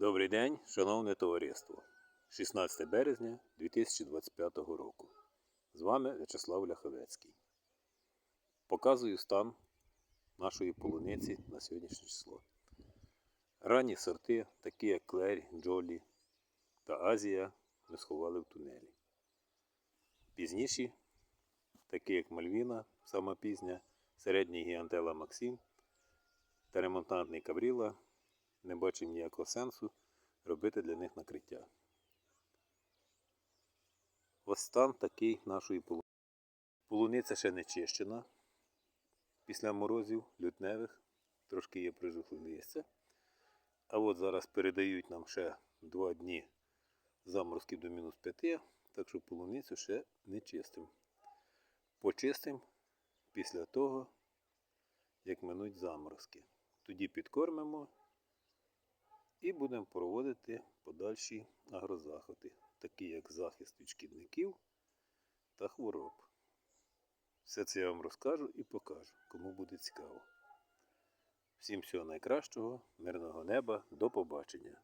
Добрий день, шановне товариство. 16 березня 2025 року. З вами В'ячеслав Ляховецький. Показую стан нашої полуниці на сьогоднішнє число. Ранні сорти, такі як Клері, Джолі та Азія, ми сховали в тунелі. Пізніші, такі як Мальвіна, сама пізня, середній гіантела Максим та ремонтантний Кабріла, не бачимо ніякого сенсу робити для них накриття. Ось стан такий нашої полуниці. Полуниця ще не чищена після морозів лютневих, трошки є прижухле листя. А от зараз передають нам ще 2 дні заморозків до мінус 5, так що полуницю ще не чистимо. Почистимо після того, як минуть заморозки. Тоді підкормимо і будемо проводити подальші агрозаходи, такі як захист від шкідників та хвороб. Все це я вам розкажу і покажу, кому буде цікаво. Всім всього найкращого, мирного неба, до побачення!